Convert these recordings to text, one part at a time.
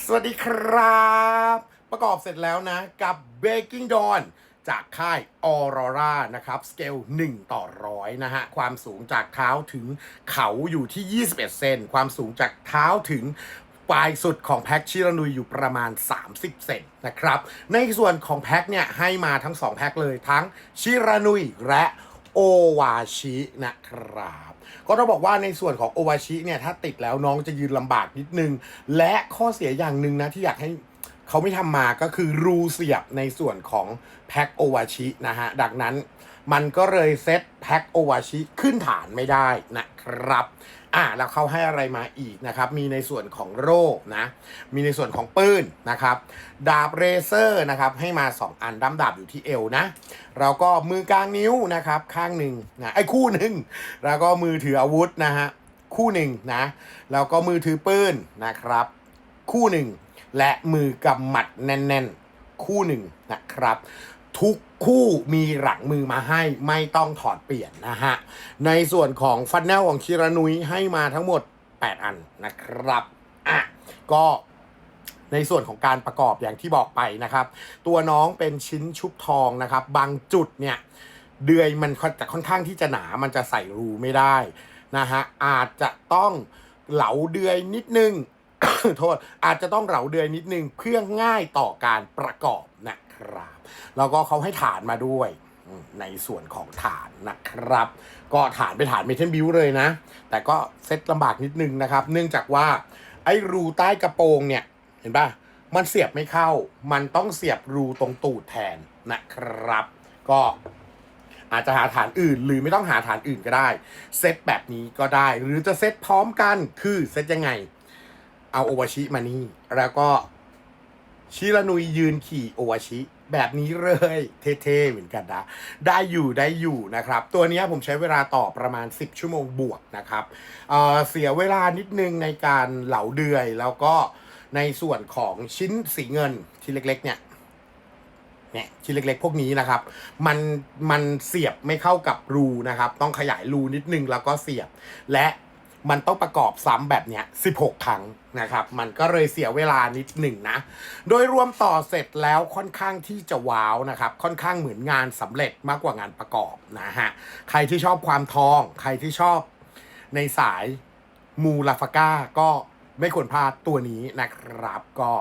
สวัสดีครับ ประกอบเสร็จแล้วนะกับ Baking Dawn จากค่าย Aurora นะครับ สเกล 1 ต่อร้อยนะฮะ ความสูงจากเท้าถึงเขาอยู่ที่ 21 เซน ความสูงจากเท้าถึงปลายสุดของแพ็กชิรานุยอยู่ประมาณ 30 เซนนะครับ ในส่วนของแพ็กเนี่ยให้มาทั้ง 2 แพ็กเลยทั้งชิรานุยและ โอวาชินะครับ ก็ต้องบอกว่าในส่วนของโอวาชิเนี่ยถ้าติดแล้วน้องจะยืนลำบากนิดนึง และข้อเสียอย่างหนึ่งนะที่อยากให้ เขาไม่ทำมาก็คือรูเสียบในส่วนของแพ็คโอวาชินะฮะ ดังนั้นมันก็เลยเซตแพ็คโอวาชิขึ้นฐานไม่ได้นะครับอะแล้วเขาให้อะไรมาอีกนะครับ มีในส่วนของโร่นะ มีในส่วนของปืนนะครับ ดาบเรเซอร์นะครับให้มา 2 อันด้ามดาบอยู่ที่เอวนะ แล้วก็มือกลางนิ้วนะครับ ข้างหนึ่งนะไอ้คู่หนึ่งแล้วก็มือถืออาวุธนะฮะคู่หนึ่งนะ แล้วก็มือถือปืนนะครับ คู่หนึ่ง และมือกำหมัดแน่นๆ คู่หนึ่งนะครับ ทุกคู่มีหลังมือมาให้ไม่ต้องถอดเปลี่ยนนะฮะ ในส่วนของฟันแนลของคิรานุยให้มาทั้งหมด 8 อันนะครับอะก็ในส่วนของการประกอบอย่างที่บอกไปนะครับ ตัวน้องเป็นชิ้นชุบทองนะครับ บางจุดเนี่ย เดือยมันจะค่อนข้างที่จะหนามันจะใส่รูไม่ได้นะฮะอาจจะต้องเหลาเดือยนิดนึง โทษอาจจะต้องเหลาเดือยนิดนึงเพื่อง่ายต่อการประกอบนะครับแล้วก็เขาให้ฐานมาด้วยในส่วนของฐานนะครับ ก็ฐานเป็นฐานเมทัลบิวเลยนะ แต่ก็เซ็ตลำบากนิดนึงนะครับ เนื่องจากว่าไอ้รูใต้กระโปรงเนี่ย เห็นปะมันเสียบไม่เข้า มันต้องเสียบรูตรงตูดแทนนะครับ ก็อาจจะหาฐานอื่น หรือไม่ต้องหาฐานอื่นก็ได้ เซตแบบนี้ก็ได้ หรือจะเซตพร้อมกันคือเซตยังไง เอาโอวาชิมานี่ แล้วก็ชิรานุยยืนขี่โอวาชิ แบบนี้เลย เท่ๆเหมือนกันนะ ได้อยู่ได้อยู่นะครับ ตัวนี้ผมใช้เวลาต่อประมาณ 10 ชั่วโมงบวกนะครับเเสียเวลานิดนึงในการเหลาเดือยแล้วก็ในส่วนของชิ้นสีเงินที่เล็ก ๆ เนี่ยเนี่ยชิ้นเล็กๆ พวกนี้นะครับ มันมันเสียบไม่เข้ากับรูนะครับ ต้องขยายรูนิดนึงแล้วก็เสียบและ มันต้องประกอบซ้ำแบบเนี้ย 16 ครั้งนะครับ มันก็เลยเสียเวลานิดหนึ่งนะ โดยรวมต่อเสร็จแล้วค่อนข้างที่จะว้าวนะครับ ค่อนข้างเหมือนงานสำเร็จมากกว่างานประกอบนะฮะ ใครที่ชอบความทอง ใครที่ชอบในสายมูลาฟาก้าก็ไม่ควรพลาดตัวนี้นะครับก็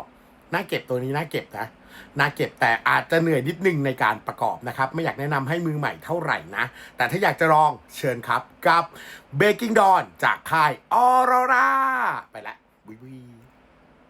น่าเก็บตัวนี้น่าเก็บนะน่าเก็บแต่อาจจะเหนื่อยนิดนึงในการประกอบนะครับ ไม่อยากแนะนำให้มือใหม่เท่าไหร่นะ แต่ถ้าอยากจะลองเชิญครับกับเบกกิ้งดอนจากค่ายออโรราไปละวิวี